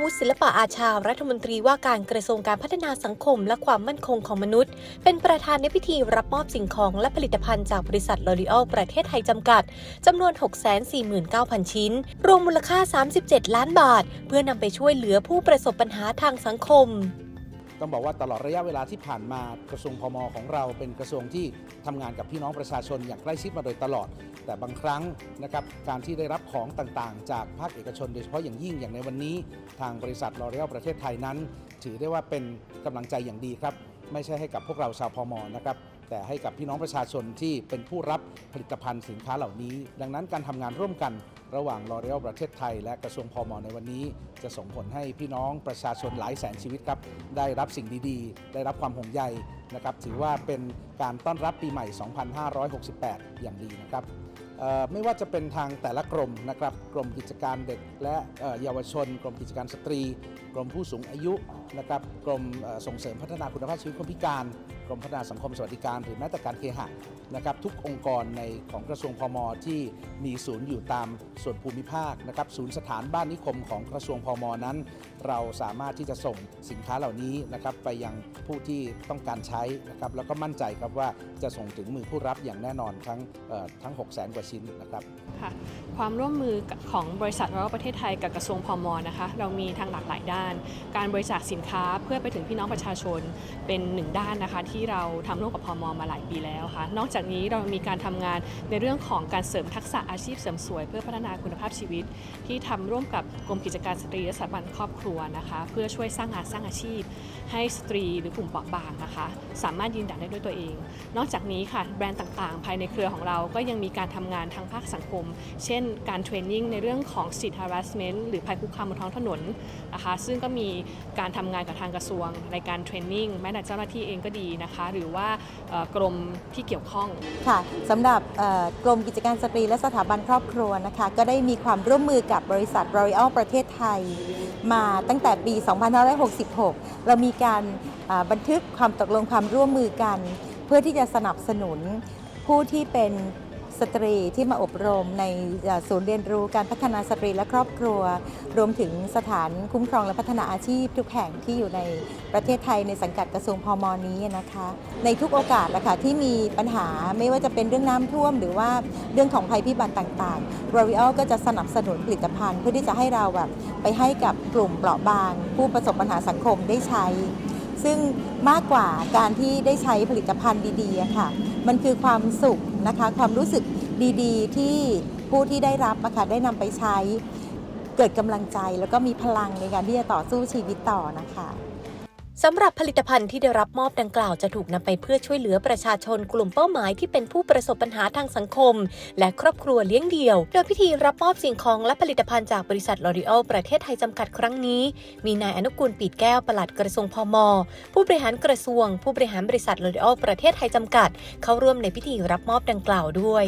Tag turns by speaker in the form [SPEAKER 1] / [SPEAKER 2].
[SPEAKER 1] วุฒิศิลปะอาชารัฐมนตรีว่าการกระทรวงการพัฒนาสังคม และความมั่นคงของมนุษย์ เป็นประธานในพิธีรับมอบสิ่งของและผลิตภัณฑ์จากบริษัทลอรีออลประเทศไทยจำกัดจำนวน 649,000 ชิ้น รวมมูลค่า 37 ล้านบาท เพื่อนำไปช่วยเหลือผู้ประสบปัญหาทางสังคม
[SPEAKER 2] ต้องบอกว่าตลอดระยะเวลาที่ผ่านมากระทรวงพมของเราเป็นกระทรวงที่ทำงานกับพี่น้องประชาชนอย่างใกล้ชิดมาโดยตลอด แต่บางครั้งนะครับการที่ได้รับของต่างๆ จากภาคเอกชน โดยเฉพาะอย่างยิ่งอย่างในวันนี้ ทางบริษัทลอเรียลประเทศไทยนั้น ถือได้ว่าเป็นกำลังใจอย่างดีครับ ไม่ใช่ให้กับพวกเราชาวพมนะครับ แต่ให้กับพี่น้องประชาชนที่เป็นผู้รับผลิตภัณฑ์สินค้าเหล่านี้ ดังนั้นการทำงานร่วมกันระหว่างลอเร a l ประเทศไทย และกระทรวงพอมในวันนี้ จะส่งผลให้พี่น้องประชาชนหลายแสนชีวิตครับ ได้รับสิ่งดีๆ ได้รับความห่วงใยนะครับ ถือว่าเป็นการต้อนรับปีใหม่ 2568 อย่างดีนะครับไม่ว่าจะเป็นทางแต่ละกรมนะครับกรมกิจการเด็กและเยาวชน กรมกิจการสตรี กรมผู้สูงอายุนะครับกรมส่งเสริมพัฒนาคุณภาพชีวิตคนพิการ กรมพัฒนาสังคมสวัสดิการหรือแม้แต่การเคหะนะครับทุกองค์กรในของกระทรวงพมที่มีศูนย์อยู่ตามส่วนภูมิภาคนะครับศูนย์สถานบ้านนิคมของกระทรวงพมนั้น เราสามารถที่จะส่งสินค้าเหล่านี้นะครับไปยังผู้ที่ต้องการใช้นะครับแล้วก็มั่นใจครับว่าจะส่งถึงมือผู้รับอย่างแน่นอนทั้งทั้ง 6 0 0 0 0กว่าชิ้นนะครับ
[SPEAKER 3] ค่ะความร่วมมือของบริษัทเราประเทศไทยกับกระทรวงพมนะคะเรามีทางหลากหลายด้าน การบริจาคสินค้าเพื่อไปถึงพี่น้องประชาชนเป็นหนึ่งด้านนะคะที่ที่เราทำร่วมกับพมมาหลายปีแล้วค่ะ นอกจากนี้เรามีการทำงานในเรื่องของการเสริมทักษะอาชีพเสริมสวย เพื่อพัฒนาคุณภาพชีวิต ที่ทำร่วมกับกรมกิจการสตรีและสถาบันครอบครัวนะคะ เพื่อช่วยสร้างงานสร้างอาชีพ ให้สตรีหรือกลุ่มเปราะบางนะคะ สามารถยืนหยัดได้ด้วยตัวเอง นอกจากนี้ค่ะแบรนด์ต่างๆ ภายในเครือของเราก็ยังมีการทำงานทางภาคสังคม เช่น การเทรนนิ่งในเรื่องของ street harassment หรือภัยคุกคามบนท้องถนนนะคะ ซึ่งก็มีการทำงานกับทางกระทรวงในการเทรนนิ่งแม้แต่เจ้าหน้าที่เองก็ดีนะคะ หรือว่าเอ่อกรมที่เกี่ยวข้อง
[SPEAKER 4] ค่ะสำหรับเอ่อกรมกิจการสตรีและสถาบันครอบครัวนะคะ ก็ได้มีความร่วมมือกับบริษัท Royal ประเทศไทย มาตั้งแต่ปี 2566 เรามีการบันทึกความตกลงความร่วมมือกัน เพื่อที่จะสนับสนุนผู้ที่เป็น สตรีที่มาอบรมในศูนย์เรียนรู้การพัฒนาสตรีและครอบครัว รวมถึงสถานคุ้มครองและพัฒนาอาชีพทุกแห่งที่อยู่ในประเทศไทยในสังกัดกระทรวงพมนี้นะคะ ในทุกโอกาสนะคะที่มีปัญหาไม่ว่าจะเป็นเรื่องน้ำท่วม หรือว่าเรื่องของภัยพิบัติต่างๆ r o r e a l ก็จะสนับสนุนผลิตภัณฑ์ เพื่อที่จะให้เราแบบไปให้กับกลุ่มเปราะบาง ผู้ประสบปัญหาสังคมได้ใช้ ซึ่งมากกว่าการที่ได้ใช้ผลิตภัณฑ์ดีๆะค่ะ มันคือความสุข นะคะ ความรู้สึกดีๆ ที่ผู้ที่ได้รับนะคะได้นำไปใช้เกิดกำลังใจแล้วก็มีพลังในการที่จะต่อสู้ชีวิตต่อนะคะ
[SPEAKER 1] สำหรับผลิตภัณฑ์ที่ได้รับมอบดังกล่าวจะถูกนำไปเพื่อช่วยเหลือประชาชนกลุ่มเป้าหมายที่เป็นผู้ประสบปัญหาทางสังคม และครอบครัวเลี้ยงเดี่ยว โดยพิธีรับมอบสิ่งของและผลิตภัณฑ์จากบริษัทลอรีออลประเทศไทยจำกัดครั้งนี้ มีนายอนุกูลปีดแก้วปลัดกระทรวงพม ผู้บริหารกระทรวง ผู้บริหารบริษัทลอรีออลประเทศไทยจำกัด เข้าร่วมในพิธีรับมอบดังกล่าวด้วย